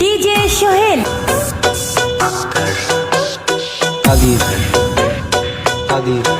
DJ Sohel. আদির আদির।